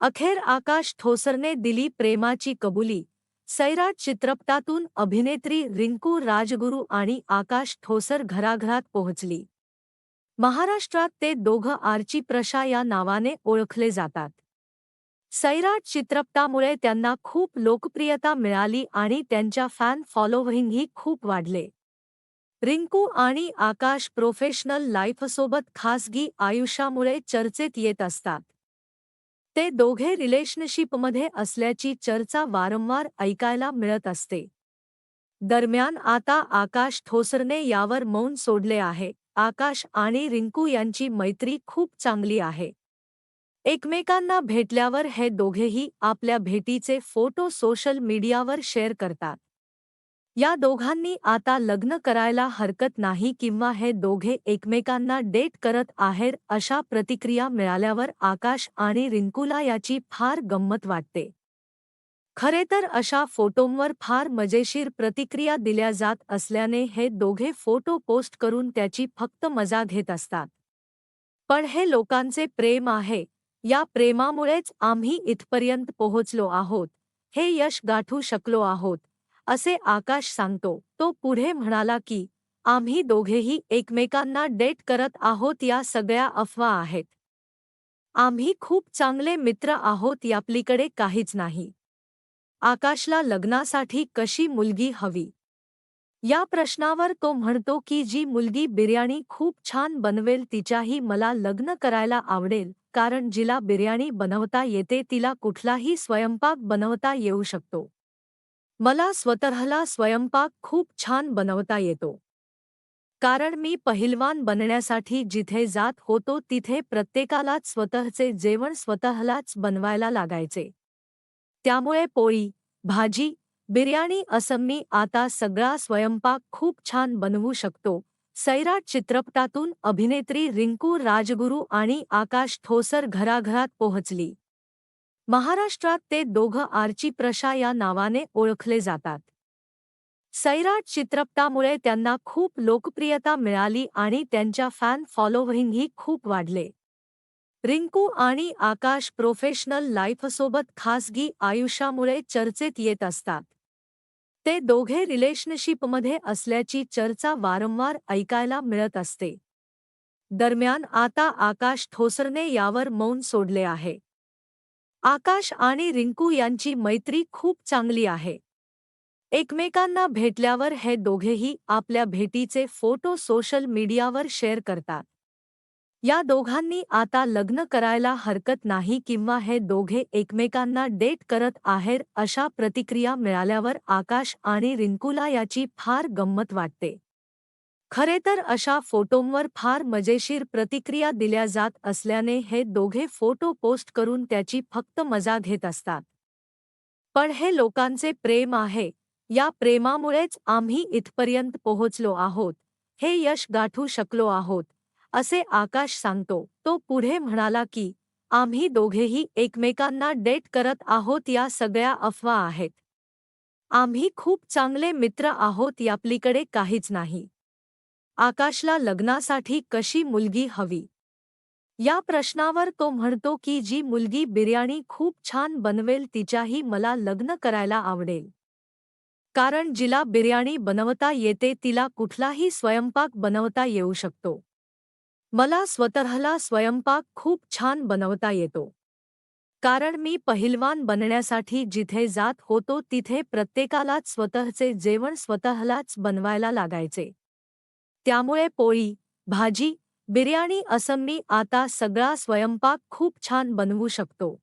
अखेर आकाश ठोसरने दिली प्रेमाची कबुली. सैराट चित्रपटातून अभिनेत्री रिंकू राजगुरू आणि आकाश ठोसर घराघरात पोहोचली. महाराष्ट्रात ते दोघं आर्ची प्रशा या नावाने ओळखले जातात. सैराट चित्रपटामुळे त्यांना खूप लोकप्रियता मिळाली आणि त्यांच्या फॅन फॉलोविंगही खूप वाढले. रिंकू आणि आकाश प्रोफेशनल लाईफसोबत खासगी आयुष्यामुळे चर्चेत येत असतात. ते दोघे रिलेशनशिपमध्ये असल्याची चर्चा वारंवार ऐकायला मिळत असते. दरम्यान आता आकाश ठोसरने यावर मौन सोडले आहे. आकाश आणि रिंकू यांची मैत्री खूप चांगली आहे. एकमेकांना भेटल्यावर हे दोघेही आपल्या भेटीचे फोटो सोशल मीडियावर शेअर करतात. या दोघांनी आता लग्न करायला हरकत नाही किंवा हे दोघे एकमेकांना डेट करत आहेत अशा प्रतिक्रिया मिळाल्यावर आकाश आणि रिंकूला याची फार गंमत वाटते. खरे तर अशा फोटोंवर फार मजेशीर प्रतिक्रिया दिल्या जात असल्याने हे दोघे फोटो पोस्ट करून त्याची फक्त मजा घेत असतात. पण हे लोकांचे प्रेम आहे. या प्रेमामुळेच आम्ही इथपर्यंत पोहोचलो आहोत. हे यश गाठू शकलो आहोत. असे आकाश सांगतो. तो पुढे म्हणाला की आम्ही दोघेही एकमेकांना डेट करत आहोत या सगळ्या अफवा आहेत. आम्ही खूप चांगले मित्र आहोत यापलीकडे काहीच नाही. आकाशला लग्नासाठी कशी मुलगी हवी? या प्रश्नावर तो म्हणतो की जी मुलगी बिर्याणी खूप छान बनवेल तिच्याही मला लग्न करायला आवडेल कारण जिला बिर्याणी बनवता येते तिला कुठलाही स्वयंपाक बनवता येऊ शकतो. मला स्वतःला स्वयंपाक खूप छान बनवता येतो. कारण मी पहिलवान बनण्यासाठी जिथे जात होतो तिथे प्रत्येकालाच स्वतःचे जेवण स्वतःलाच बनवायला लागायचे. त्यामुळे पोळी भाजी बिर्याणी असं मी आता सगळा स्वयंपाक खूप छान बनवू शकतो. सैराट चित्रपटातून अभिनेत्री रिंकू राजगुरू आणि आकाश ठोसर घराघरात पोहोचली. महाराष्ट्रात ते दोघं आर्ची प्रशा या नावाने ओळखले जातात. सैराट चित्रपटामुळे त्यांना खूप लोकप्रियता मिळाली आणि त्यांच्या फॅन फॉलोविंगही खूप वाढले. रिंकू आणि आकाश प्रोफेशनल लाईफसोबत खासगी आयुष्यामुळे चर्चेत येत असतात. ते दोघे रिलेशनशिपमध्ये असल्याची चर्चा वारंवार ऐकायला मिळत असते. दरम्यान आता आकाश ठोसरने यावर मौन सोडले आहे. आकाश आणि रिंकू यांची मैत्री खूप चांगली आहे. एकमेकांना भेटल्यावर हे दोघेही आपल्या भेटीचे फोटो सोशल मीडियावर शेअर करतात. या दोघांनी आता लग्न करायला हरकत नाही किंवा हे दोघे एकमेकांना डेट करत आहेत अशा प्रतिक्रिया मिळाल्यावर आकाश आणि रिंकूला याची फार गंमत वाटते. खरे तर अशा फोटोंवर फार मजेशीर प्रतिक्रिया दिल्या जात असल्याने हे दोघे फोटो पोस्ट करून त्याची फक्त मजा घेत असतात. पण हे लोकांचे प्रेम आहे. या प्रेमामुळेच आम्ही इथपर्यंत पोहोचलो आहोत. हे यश गाठू शकलो आहोत. असे आकाश सांगतो. तो पुढे म्हणाला की आम्ही दोघेही एकमेकांना डेट करत आहोत या सगळ्या अफवा आहेत. आम्ही खूप चांगले मित्र आहोत यापलीकडे काहीच नाही. आकाशला लग्नासाठी कशी मुलगी हवी? या प्रश्नावर तो म्हणतो की जी मुलगी बिर्याणी खूप छान बनवेल तिच्याही मला लग्न करायला आवडेल. कारण जिला बिर्याणी बनवता येते तिला कुठलाही स्वयंपाक बनवता येऊ शकतो. मला स्वतःला स्वयंपाक खूप छान बनवता येतो. कारण मी पहिलवान बनण्यासाठी जिथे जात होतो तिथे प्रत्येकालाच स्वतःचे जेवण स्वतःलाच बनवायला लागायचे. त्यामुळे पोळी भाजी बिर्याणी असं मी आता सगळा स्वयंपाक खूप छान बनवू शकतो.